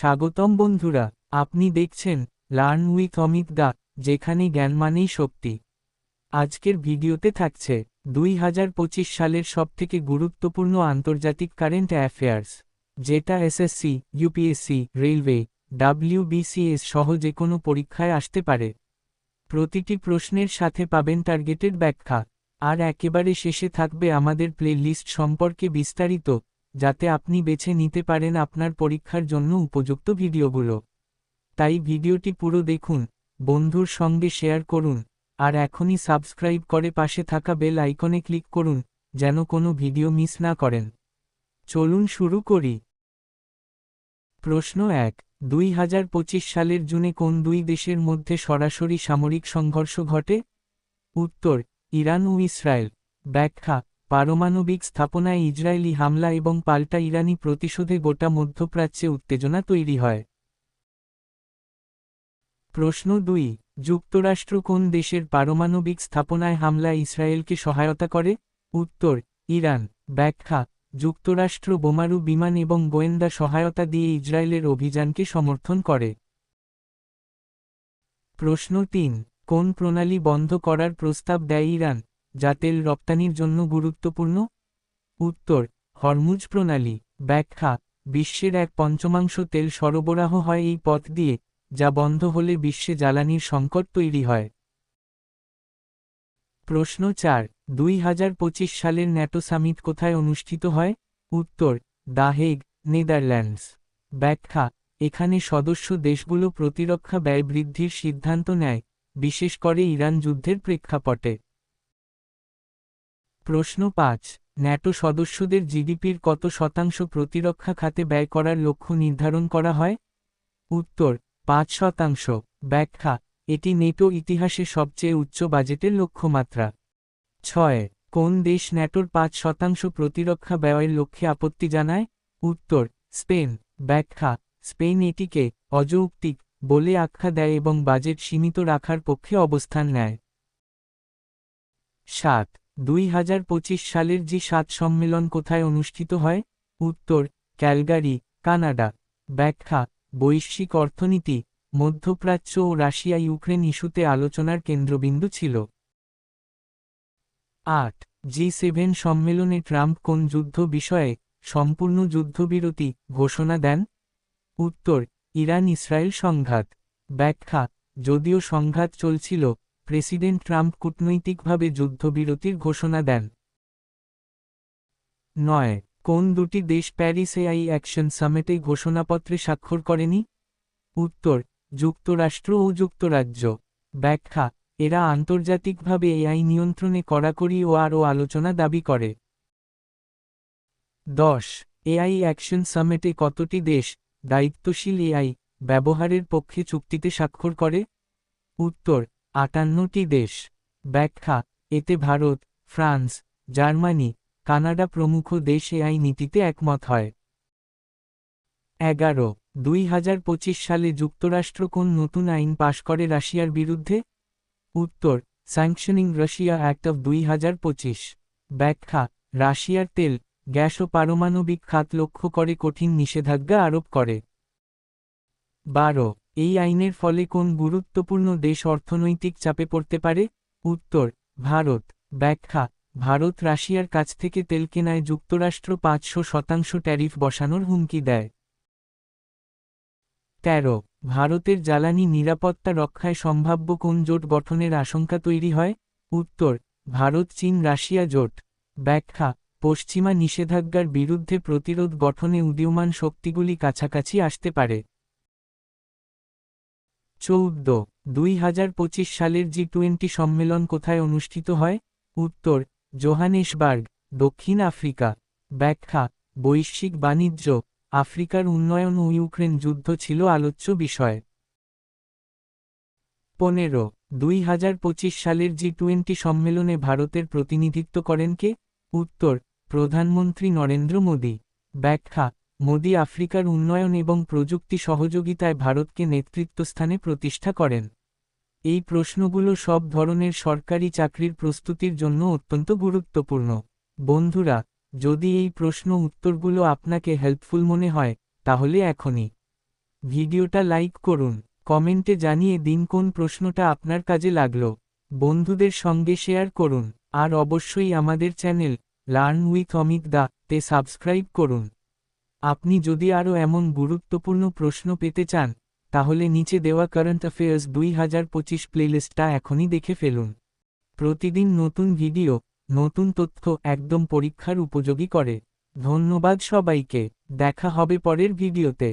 স্বাগতম বন্ধুরা, আপনি দেখছেন লার্ন উইথ অমিত দা, যেখানে জ্ঞান মানেই শক্তি। আজকের ভিডিওতে থাকছে দুই হাজার পঁচিশ সালের সবথেকে গুরুত্বপূর্ণ আন্তর্জাতিক কারেন্ট অ্যাফেয়ার্স, যেটা এসএসসি, ইউপিএসসি, রেলওয়ে, ডাব্লিউবিসিএস সহ যে কোনো পরীক্ষায় আসতে পারে। প্রতিটি প্রশ্নের সাথে পাবেন টার্গেটেড ব্যাখ্যা। আর একেবারে শেষে থাকবে আমাদের প্লে লিস্ট সম্পর্কে বিস্তারিত যাতে আপনি বেছে নিতে পারেন আপনার পরীক্ষার জন্য উপযুক্ত ভিডিওগুলো। তাই ভিডিওটি পুরো দেখুন, বন্ধুর সঙ্গে শেয়ার করুন, আর এখনই সাবস্ক্রাইব করে পাশে থাকা বেল আইকনে ক্লিক করুন, যেন কোনো ভিডিও মিস না করেন। চলুন শুরু করি। প্রশ্ন এক, দুই সালের জুনে কোন দুই দেশের মধ্যে সরাসরি সামরিক সংঘর্ষ ঘটে? উত্তর, ইরান ও ইসরায়েল। ব্যাখ্যা পারমাণবিক স্থাপনায় ইসরায়েলি হামলা এবং পাল্টা ইরানি প্রতিশোধে গোটা মধ্যপ্রাচ্যে উত্তেজনা তৈরি হয়। প্রশ্ন দুই, যুক্তরাষ্ট্র কোন দেশের পারমাণবিক স্থাপনায় হামলা ইসরায়েলকে সহায়তা করে? উত্তর, ইরান। ব্যাখ্যা, যুক্তরাষ্ট্র বোমারু বিমান এবং গোয়েন্দা সহায়তা দিয়ে ইসরায়েলের অভিযানকে সমর্থন করে। প্রশ্ন তিন, কোন প্রণালী বন্ধ করার প্রস্তাব দেয় ইরান? যা তেল রপ্তানির জন্য গুরুত্বপূর্ণ। উত্তর, হরমুজ প্রণালী, ব্যাখ্যা, বিশ্বের এক পঞ্চমাংশ তেল সরবরাহ হয় এই পথ দিয়ে, যা বন্ধ হলে বিশ্বে জ্বালানির সংকট তৈরি হয়। প্রশ্ন চার, দুই সালের ন্যাটো সামিট কোথায় অনুষ্ঠিত হয়? উত্তর, দ্য হেগ, নেদারল্যান্ডস। ব্যাখ্যা, এখানে সদস্য দেশগুলো প্রতিরক্ষা ব্যয় বৃদ্ধির সিদ্ধান্ত নেয়, বিশেষ করে ইরান যুদ্ধের প্রেক্ষাপটে। প্রশ্ন পাঁচ, ন্যাটো সদস্যদের জিডিপির কত শতাংশ প্রতিরক্ষা খাতে ব্যয় করার লক্ষ্য নির্ধারণ করা হয়? উত্তর, পাঁচ শতাংশ। ব্যাখ্যা, এটি নেটো ইতিহাসে সবচেয়ে উচ্চ বাজেটের লক্ষ্যমাত্রা। ছয়, কোন দেশ ন্যাটোর পাঁচ শতাংশ প্রতিরক্ষা ব্যয়ের লক্ষ্যে আপত্তি জানায়? উত্তর, স্পেন। ব্যাখ্যা, স্পেন এটিকে অযৌক্তিক বলে আখ্যা দেয় এবং বাজেট সীমিত রাখার পক্ষে অবস্থান নেয়। সাত দুই হাজার পঁচিশ সালের জি সাত সম্মেলন কোথায় অনুষ্ঠিত হয়? উত্তর, ক্যালগারি, কানাডা। ব্যাখ্যা, বৈশ্বিক অর্থনীতি, মধ্যপ্রাচ্য ও রাশিয়া ইউক্রেন ইস্যুতে আলোচনার কেন্দ্রবিন্দু ছিল। আট, জি সেভেন সম্মেলনে ট্রাম্প কোন যুদ্ধ বিষয়ে সম্পূর্ণ যুদ্ধবিরতি ঘোষণা দেন? উত্তর ইরান ইসরায়েল সংঘাত। ব্যাখ্যা, যদিও সংঘাত চলছিল প্রেসিডেন্ট ট্রাম্প কূটনৈতিকভাবে যুদ্ধবিরতির ঘোষণা দেন। নয়, কোন দুটি দেশ প্যারিস এআই অ্যাকশন সামিটে ঘোষণাপত্রে স্বাক্ষর করেনি? উত্তর, যুক্তরাষ্ট্র ও যুক্তরাজ্য। ব্যাখ্যা, এরা আন্তর্জাতিকভাবে এআই নিয়ন্ত্রণে কড়াকড়ি ও আরও আলোচনা দাবি করে। দশ এআই অ্যাকশন সামিটে কতটি দেশ দায়িত্বশীল এআই ব্যবহারের পক্ষে চুক্তিতে স্বাক্ষর করে? উত্তর আটান্নটি দেশ, ব্যাখ্যা, এতে ভারত, ফ্রান্স, জার্মানি, কানাডা প্রমুখ দেশ এআই নীতিতে একমত হয়। এগারো, দুই সালে যুক্তরাষ্ট্র কোন নতুন আইন পাশ করে রাশিয়ার বিরুদ্ধে? উত্তর স্যাংশনিং রাশিয়া অ্যাক্ট অব দুই হাজার পঁচিশ। ব্যাখ্যা, রাশিয়ার তেল, গ্যাস ও পারমাণবিক খাত লক্ষ্য করে কঠিন নিষেধাজ্ঞা আরোপ করে। বারো এই আইনের ফলে কোন গুরুত্বপূর্ণ দেশ অর্থনৈতিক চাপে পড়তে পারে? উত্তর, ভারত। ব্যাখ্যা, ভারত রাশিয়ার কাছ থেকে তেল কেনায় যুক্তরাষ্ট্র পাঁচশো শতাংশ ট্যারিফ বসানোর হুমকি দেয়। তেরো, ভারতের জ্বালানি নিরাপত্তা রক্ষায় সম্ভাব্য কোন জোট গঠনের আশঙ্কা তৈরি হয়? উত্তর, ভারত, চীন, রাশিয়া জোট। ব্যাখ্যা, পশ্চিমা নিষেধাজ্ঞার বিরুদ্ধে প্রতিরোধ গঠনে উদীয়মান শক্তিগুলি কাছাকাছি আসতে পারে। চৌদ্দ, দুই সালের জি টোয়েন্টি সম্মেলন কোথায় অনুষ্ঠিত হয়? উত্তর, জোহানেসবার্গ, দক্ষিণ আফ্রিকা। ব্যাখ্যা, বৈশ্বিক বাণিজ্য, আফ্রিকার উন্নয়ন ও ইউক্রেন যুদ্ধ ছিল আলোচ্য বিষয়। পনেরো, দুই সালের জি টোয়েন্টি সম্মেলনে ভারতের প্রতিনিধিত্ব করেন কে? উত্তর, প্রধানমন্ত্রী নরেন্দ্র মোদী। ব্যাখ্যা মোদী আফ্রিকার উন্নয়ন এবং প্রযুক্তি সহযোগিতায় ভারতকে নেতৃত্বস্থানে প্রতিষ্ঠা করেন। এই প্রশ্নগুলো সব ধরনের সরকারি চাকরির প্রস্তুতির জন্য অত্যন্ত গুরুত্বপূর্ণ। বন্ধুরা, যদি এই প্রশ্ন উত্তরগুলো আপনাকে হেল্পফুল মনে হয়, তাহলে এখনই। ভিডিওটা লাইক করুন, কমেন্টে জানিয়ে দিন কোন প্রশ্নটা আপনার কাজে লাগল। বন্ধুদের সঙ্গে শেয়ার করুন, আর অবশ্যই আমাদের channel learn with Amit da, তে সাবস্ক্রাইব করুন। আপনি যদি আরও এমন গুরুত্বপূর্ণ প্রশ্ন পেতে চান, তাহলে নিচে দেওয়া কারেন্ট অ্যাফেয়ার্স দুই হাজার পঁচিশ প্লেলিস্টটা এখনই দেখে ফেলুন। প্রতিদিন নতুন ভিডিও নতুন তথ্য একদম পরীক্ষার উপযোগী করে। ধন্যবাদ সবাইকে, দেখা হবে পরের ভিডিওতে